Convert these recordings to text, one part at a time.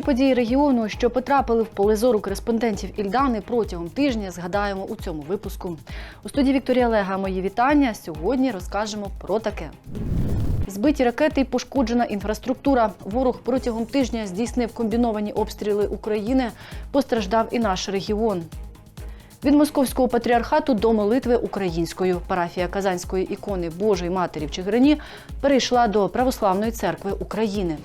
Головні події регіону, що потрапили в поле зору кореспондентів Ільдани протягом тижня, згадаємо у цьому випуску. У студії Вікторія Лега мої вітання. Сьогодні розкажемо про таке. Збиті ракети і пошкоджена інфраструктура. Ворог протягом тижня здійснив комбіновані обстріли України. Постраждав і наш регіон. Від московського патріархату до молитви українською. Парафія Казанської ікони Божої Матері в Чигирині перейшла до Православної церкви України.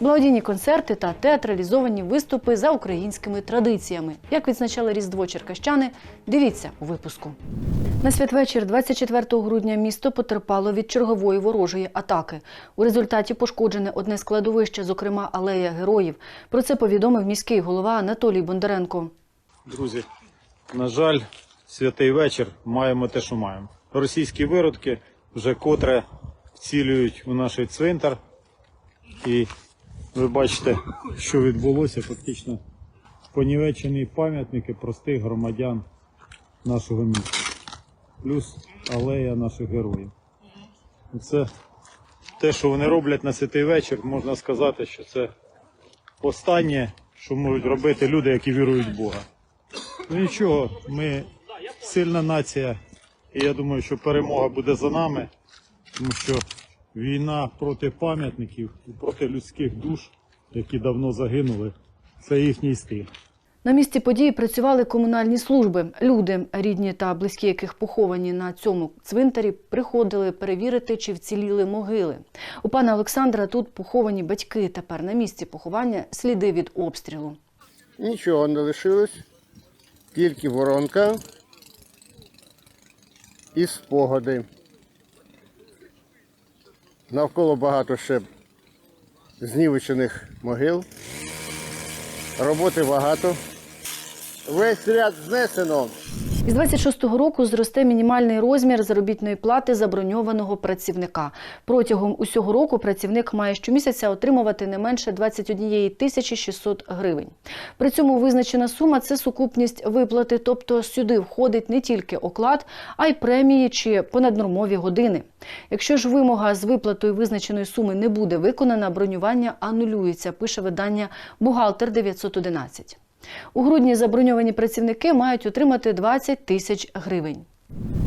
Благодійні концерти та театралізовані виступи за українськими традиціями. Як відзначали Різдво Черкащани, дивіться у випуску. На святвечір 24 грудня місто потерпало від чергової ворожої атаки. У результаті пошкоджене одне складовище, зокрема алея героїв. Про це повідомив міський голова Анатолій Бондаренко. Друзі, на жаль, святий вечір маємо те, що маємо. Російські виродки вже котре вцілюють у наш цвинтар. І ви бачите, що відбулося. Фактично понівечені пам'ятники простих громадян нашого міста. Плюс алея наших героїв. Це те, що вони роблять на святий вечір, можна сказати, що це останнє, що можуть робити люди, які вірують в Бога. Ну нічого, ми сильна нація, і я думаю, що перемога буде за нами, тому що війна проти пам'ятників і проти людських душ, які давно загинули, це їхній стиль. На місці події працювали комунальні служби. Люди, рідні та близькі яких поховані на цьому цвинтарі, приходили перевірити, чи вціліли могили. У пана Олександра тут поховані батьки. Тепер на місці поховання сліди від обстрілу. Нічого не лишилось, тільки воронка і спогади. Навколо багато ще знівечених могил. Роботи багато. Весь ряд знесено. Із 26-го року зросте мінімальний розмір заробітної плати заброньованого працівника. Протягом усього року працівник має щомісяця отримувати не менше 21 тисячі 600 гривень. При цьому визначена сума це сукупність виплати, тобто сюди входить не тільки оклад, а й премії чи понаднормові години. Якщо ж вимога з виплатою визначеної суми не буде виконана, бронювання анулюється, пише видання Бухгалтер 911. У грудні заброньовані працівники мають отримати 20 тисяч гривень.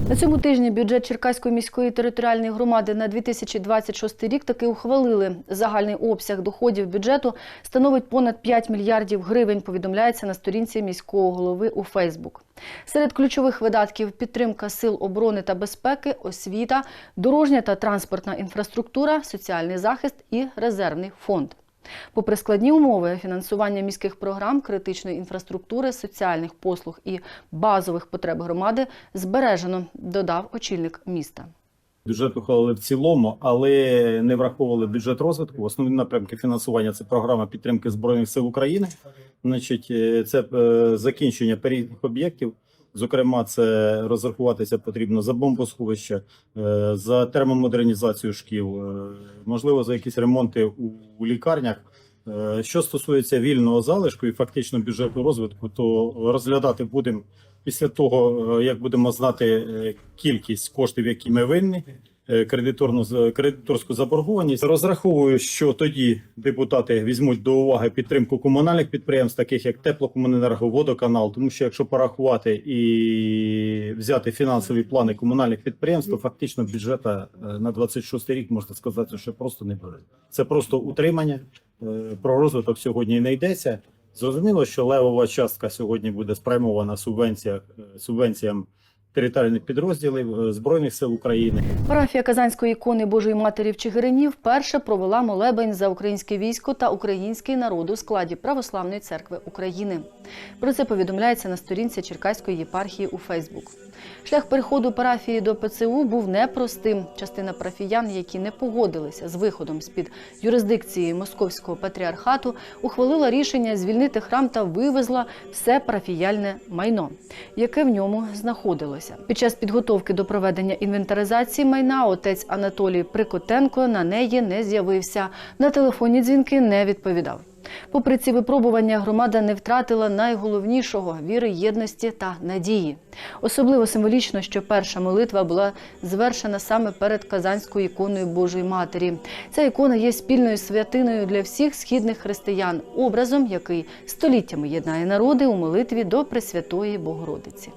На цьому тижні бюджет Черкаської міської територіальної громади на 2026 рік таки ухвалили. Загальний обсяг доходів бюджету становить понад 5 мільярдів гривень, повідомляється на сторінці міського голови у Фейсбук. Серед ключових видатків підтримка сил оборони та безпеки, освіта, дорожня та транспортна інфраструктура, соціальний захист і резервний фонд. Попри складні умови фінансування міських програм, критичної інфраструктури, соціальних послуг і базових потреб громади збережено, додав очільник міста. Бюджет ухвалили в цілому, але не враховували бюджет розвитку. Основні напрямки фінансування це програма підтримки збройних сил України. Значить, е, це е, закінчення перехідних об'єктів. Зокрема, це розрахуватися потрібно за бомбосховища, е, за термомодернізацію шкіл, е, можливо, за якісь ремонти у, лікарнях. Е, Що стосується вільного залишку і фактично бюджету розвитку, то розглядати будемо після того, е, як будемо знати кількість коштів, які ми винні, кредиторну з- кредиторську заборгованість. Розраховую, що тоді депутати візьмуть до уваги підтримку комунальних підприємств, таких як теплокомуненерго, водоканал. Тому що якщо порахувати і взяти фінансові плани комунальних підприємств, то фактично бюджета е, на 26 рік можна сказати, що просто не буде. Це просто утримання. Е, Про розвиток сьогодні не йдеться. Зрозуміло, що левова частка сьогодні буде спрямована субвенціям територіальних підрозділів е, Збройних сил України. Парафія Казанської ікони Божої Матері в Чигирині вперше провела молебень за українське військо та український народ у складі Православної церкви України. Про це повідомляється на сторінці Черкаської єпархії у Фейсбук. Шлях переходу парафії до ПЦУ був непростим. Частина парафіян, які не погодилися з виходом з під юрисдикції московського патріархату, ухвалила рішення звільнити храм та вивезла все парафіяльне майно, яке в ньому знаходилося. Під час підготовки до проведення інвентаризації майна отець Анатолій Прикотенко на неї не з'явився. На телефонні дзвінки не відповідав. Попри ці випробування, громада не втратила найголовнішого віри, єдності та надії. Особливо символічно, що перша молитва була звершена саме перед Казанською іконою Божої Матері. Ця ікона є спільною святиною для всіх східних християн, образом, який століттями єднає народи у молитві до Пресвятої Богородиці.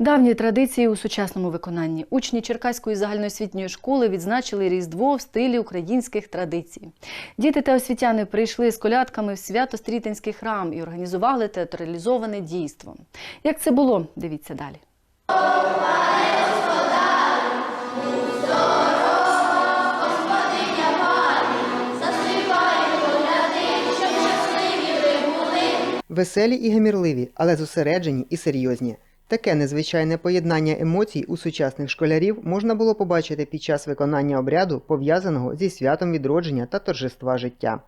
Давні традиції у сучасному виконанні. Учні Черкаської загальноосвітньої школи відзначили Різдво в стилі українських традицій. Діти та освітяни прийшли з колядками в свято-стрітинський храм і організували театралізоване дійство. Як це було? Дивіться далі. Веселі і гамірливі, але зосереджені і серйозні. Таке незвичайне поєднання емоцій у сучасних школярів можна було побачити під час виконання обряду, пов'язаного зі святом відродження та торжества життя.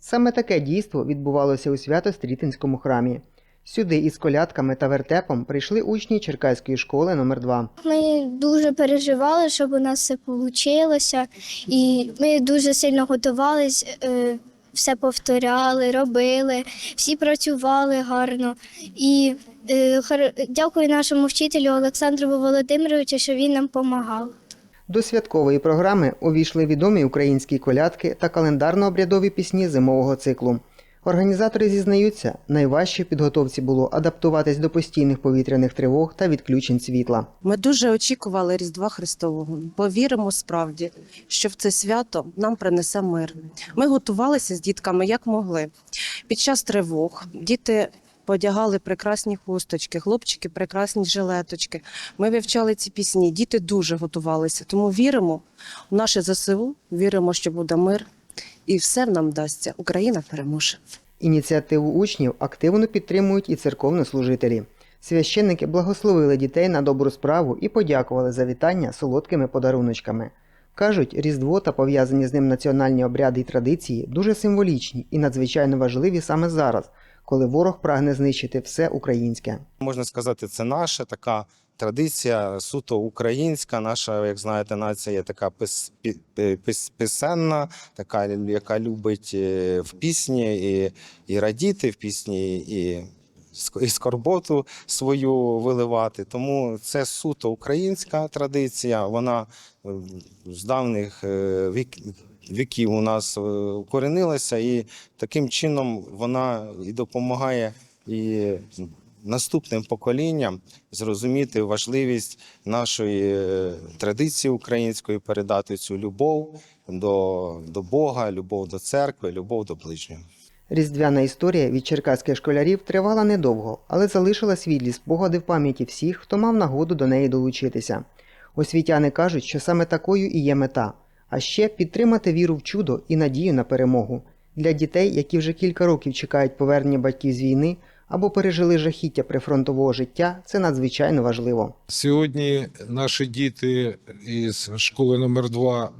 Саме таке дійство відбувалося у свято-стрітинському храмі. Сюди із колядками та вертепом прийшли учні Черкаської школи номер 2 Ми дуже переживали, щоб у нас все вийшло, і ми дуже сильно готувалися, все повторяли, робили, всі працювали гарно. І е, хар- дякую нашому вчителю Олександру Володимировичу, що він нам допомагав. До святкової програми увійшли відомі українські колядки та календарно-обрядові пісні зимового циклу. Організатори зізнаються, найважче підготовці було адаптуватись до постійних повітряних тривог та відключень світла. Ми дуже очікували Різдва Христового, бо віримо справді, що в це свято нам принесе мир. Ми готувалися з дітками як могли. Під час тривог діти подягали прекрасні хусточки, хлопчики прекрасні жилеточки. Ми вивчали ці пісні. Діти дуже готувалися. Тому віримо в наше ЗСУ, віримо, що буде мир, і все нам вдасться. Україна переможе. Ініціативу учнів активно підтримують і церковнослужителі. Священники благословили дітей на добру справу і подякували за вітання солодкими подаруночками. Кажуть, Різдво та пов'язані з ним національні обряди й традиції дуже символічні і надзвичайно важливі саме зараз, коли ворог прагне знищити все українське. Можна сказати, це наша така традиція, суто українська. Наша, як знаєте, нація є така пис, пис, писенна, така, яка любить е, в пісні і, і радіти в пісні, і, і скорботу свою виливати. Тому це суто українська традиція. Вона е, з давніх е, вік, віків у нас укоренилася, і таким чином вона і допомагає і наступним поколінням зрозуміти важливість нашої е, традиції української, передати цю любов до, до Бога, любов до церкви, любов до ближнього. Різдвяна історія від черкаських школярів тривала недовго, але залишила світлі спогади в пам'яті всіх, хто мав нагоду до неї долучитися. Освітяни кажуть, що саме такою і є мета, а ще підтримати віру в чудо і надію на перемогу. Для дітей, які вже кілька років чекають повернення батьків з війни або пережили жахіття прифронтового життя, це надзвичайно важливо. Сьогодні наші діти із школи номер 2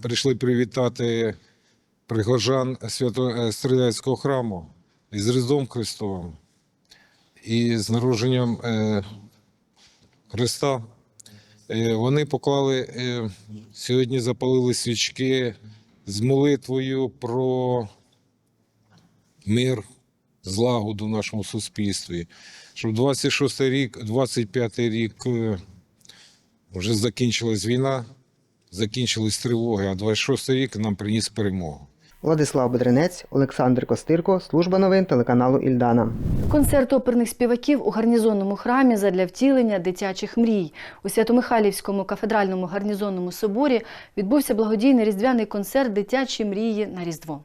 прийшли привітати прихожан Свято-Стрілецького храму із Різдвом Христовим і з народженням е, Христа. Е, Вони поклали е, сьогодні запалили свічки з молитвою про мир, злагоду в нашому суспільстві. Щоб 26 рік, 25 рік е, вже закінчилась війна, закінчились тривоги, а 26 рік нам приніс перемогу. Владислав Бедренець, Олександр Костирко, служба новин телеканалу Ільдана. Концерт оперних співаків у гарнізонному храмі задля втілення дитячих мрій. У Свято-Михайлівському кафедральному гарнізонному соборі відбувся благодійний різдвяний концерт Дитячі мрії на Різдво.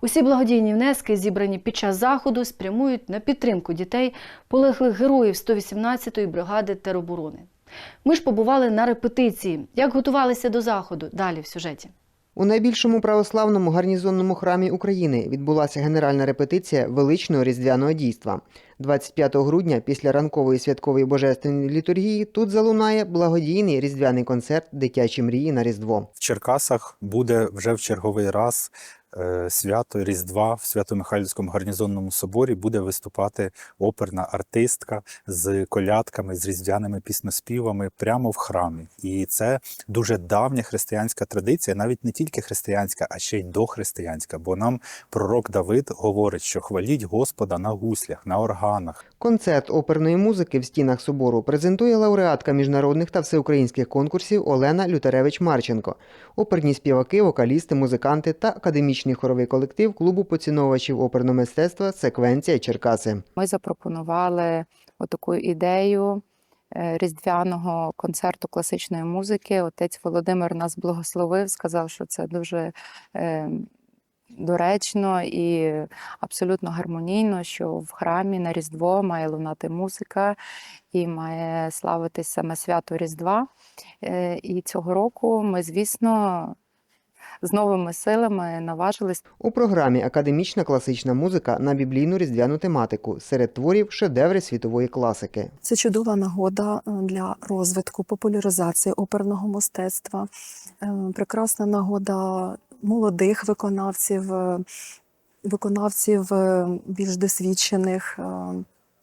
Усі благодійні внески, зібрані під час заходу, спрямують на підтримку дітей, полеглих героїв 118-ї бригади тероборони. Ми ж побували на репетиції. Як готувалися до заходу? Далі в сюжеті. У найбільшому православному гарнізонному храмі України відбулася генеральна репетиція величного різдвяного дійства. 25 грудня, після ранкової святкової божественної літургії, тут залунає благодійний різдвяний концерт Дитячі мрії на Різдво. в Черкасах буде вже в черговий раз свято Різдва в Свято-Михайлівському гарнізонному соборі буде виступати оперна артистка з колядками, з різдвяними піснеспівами прямо в храмі. І це дуже давня християнська традиція, навіть не тільки християнська, а ще й дохристиянська. Бо нам пророк Давид говорить, що хваліть Господа на гуслях, на органах. Концерт оперної музики в стінах собору презентує лауреатка міжнародних та всеукраїнських конкурсів Олена Лютеревич-Марченко. Оперні співаки, вокалісти, музиканти та академічний хоровий колектив клубу поціновувачів оперного мистецтва Секвенція Черкаси. Ми запропонували отаку ідею е, різдвяного концерту класичної музики. Отець Володимир нас благословив, сказав, що це дуже е, доречно і абсолютно гармонійно, що в храмі на Різдво має лунати музика і має славитись саме свято Різдва. Е, І цього року ми, звісно, з новими силами наважились У програмі Академічна класична музика на біблійну різдвяну тематику серед творів шедеври світової класики. Це чудова нагода е, для розвитку, популяризації оперного мистецтва, е, прекрасна нагода молодих виконавців, е, виконавців більш досвідчених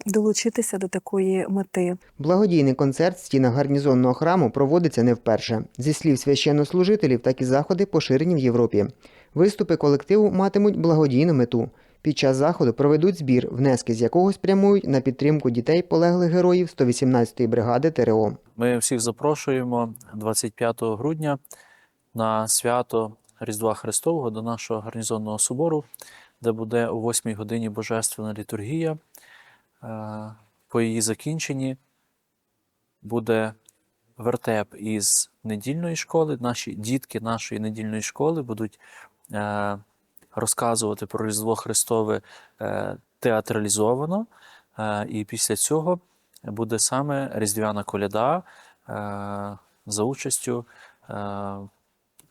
долучитися до такої мети. Благодійний концерт в стінах гарнізонного храму проводиться не вперше. Зі слів священнослужителів, такі заходи поширені в Європі. Виступи колективу матимуть благодійну мету. Під час заходу проведуть збір, внески з якого спрямують на підтримку дітей полеглих героїв 118-ї бригади ТРО. Ми всіх запрошуємо 25 грудня на свято Різдва Христового до нашого гарнізонного собору, де буде о 8 годині Божественна літургія. Е, По її закінченні буде вертеп із недільної школи. Наші дітки нашої недільної школи будуть е, розказувати про Різдво Христове е, театралізовано. І після цього буде саме Різдвяна коляда за участю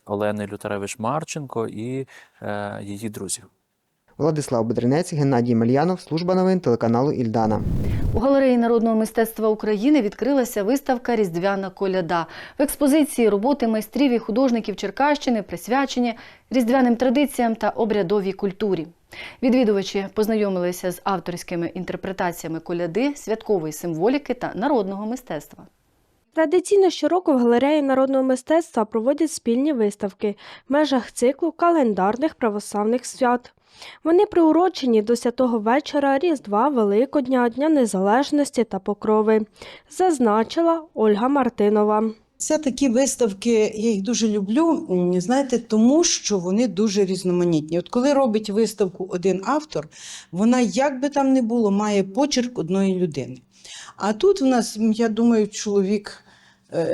Олени Лютеревич-Марченко і е, її друзів. Владислав Бедренець, Геннадій Мельянов, служба новин телеканалу Ільдана. У галереї народного мистецтва України відкрилася виставка Різдвяна коляда. В експозиції роботи майстрів і художників Черкащини присвячені різдвяним традиціям та обрядовій культурі. Відвідувачі познайомилися з авторськими інтерпретаціями коляди, святкової символіки та народного мистецтва. Традиційно щороку в галереї народного мистецтва проводять спільні виставки в межах циклу календарних православних свят. Вони приурочені до святого вечора Різдва, Великодня, Дня Незалежності та Покрови, зазначила Ольга Мартинова. Це такі виставки, я їх дуже люблю, знаєте, тому що вони дуже різноманітні. От коли робить виставку один автор, вона, як би там не було, має почерк одної людини. А тут в нас, я думаю, чоловік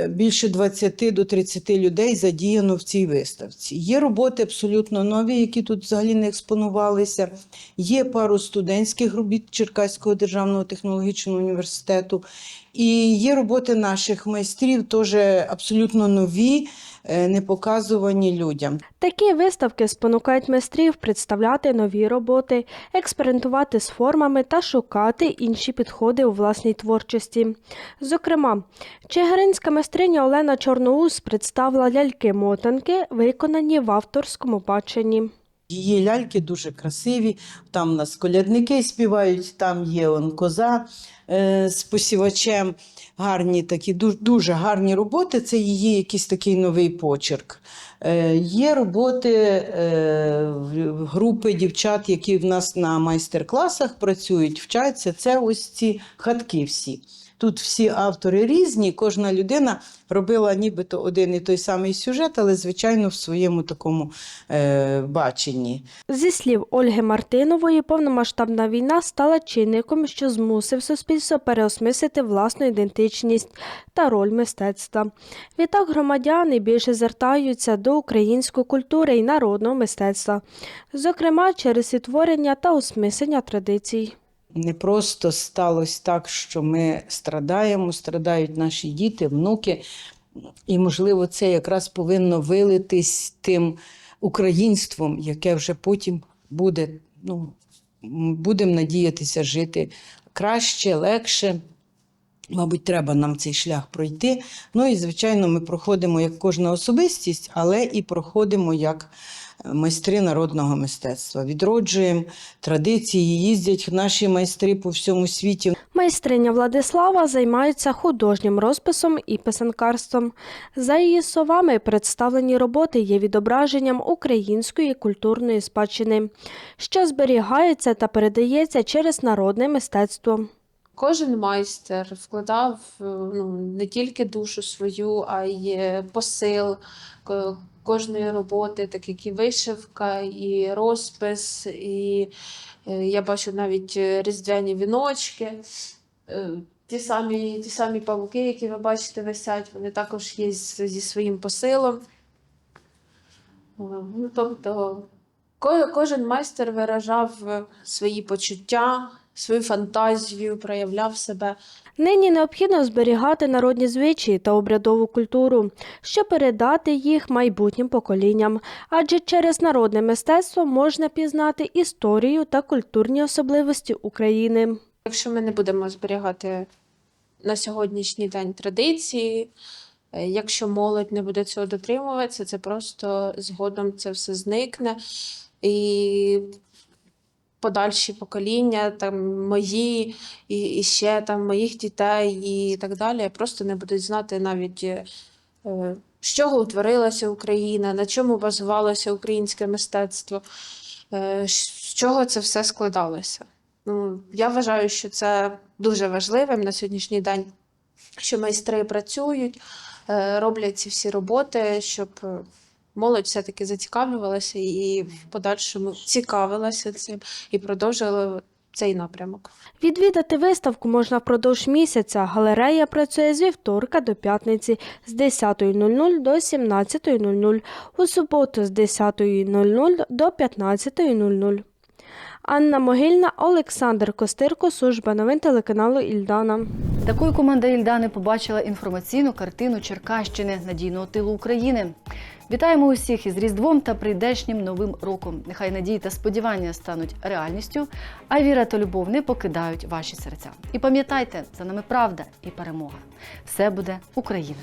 більше 20 до 30 людей задіяно в цій виставці. Є роботи абсолютно нові, які тут взагалі не експонувалися. Є пару студентських робіт Черкаського державного технологічного університету. І є роботи наших майстрів, теж абсолютно нові, е, не показувані людям. Такі виставки спонукають майстрів представляти нові роботи, експериментувати з формами та шукати інші підходи у власній творчості. Зокрема, чигиринська майстриня Олена Чорноус представила ляльки-мотанки, виконані в авторському баченні. Її ляльки дуже красиві. Там у нас колядники співають, там є он коза е, з посівачем. Гарні такі, дуже, дуже гарні роботи. Це її якийсь такий новий почерк. Е, є роботи е, групи дівчат, які в нас на майстер-класах працюють, вчаться. Це ось ці хатки всі. Тут всі автори різні, кожна людина робила нібито один і той самий сюжет, але, звичайно, в своєму такому е, баченні. Зі слів Ольги Мартинової, повномасштабна війна стала чинником, що змусив суспільство переосмислити власну ідентичність та роль мистецтва. Відтак громадяни більше звертаються до української культури і народного мистецтва, зокрема через відтворення та осмислення традицій. Не просто сталося так, що ми страдаємо, страдають наші діти, внуки. І, можливо, це якраз повинно вилитись тим українством, яке вже потім буде, ну, будемо надіятися жити краще, легше. Мабуть, треба нам цей шлях пройти. Ну і, звичайно, ми проходимо як кожна особистість, але і проходимо як майстри народного мистецтва. Відроджуємо традиції, їздять наші майстри по всьому світі. Майстриня Владислава займається художнім розписом і писанкарством. За її словами, представлені роботи є відображенням української культурної спадщини, що зберігається та передається через народне мистецтво. Кожен майстер вкладав е, ну, не тільки душу свою, а й е, посил ко- кожної роботи, так як і вишивка, і розпис, і е, я бачу навіть е, різдвяні віночки. Е, Ті самі, ті самі павуки, які ви бачите, висять, вони також є зі своїм посилом. Ну, тобто, кожен майстер виражав свої почуття, свою фантазію, проявляв себе. Нині необхідно зберігати народні звичаї та обрядову культуру, щоб передати їх майбутнім поколінням, адже через народне мистецтво можна пізнати історію та культурні особливості України. Якщо ми не будемо зберігати на сьогоднішній день традиції, е, якщо молодь не буде цього дотримуватися, це просто згодом це все зникне. І подальші покоління, там мої і, і ще там моїх дітей і так далі, просто не будуть знати навіть. е, З чого утворилася Україна, на чому базувалося українське мистецтво, е, з чого це все складалося. Ну, я вважаю, що це дуже важливим на сьогоднішній день, що майстри працюють, е, роблять ці всі роботи, щоб молодь все-таки зацікавлювалася і в подальшому цікавилася цим і продовжувала цей напрямок. Відвідати виставку можна впродовж місяця. Галерея працює з вівторка до п'ятниці з 10.00 до 17.00, у суботу з 10.00 до 15.00. Анна Могильна, Олександр Костирко, служба новин телеканалу Ільдана. Такою команда Ільдани побачила інформаційну картину Черкащини надійного тилу України. Вітаємо усіх із Різдвом та прийдешнім новим роком. Нехай надії та сподівання стануть реальністю, а віра та любов не покидають ваші серця. І пам'ятайте, за нами правда і перемога. Все буде Україна!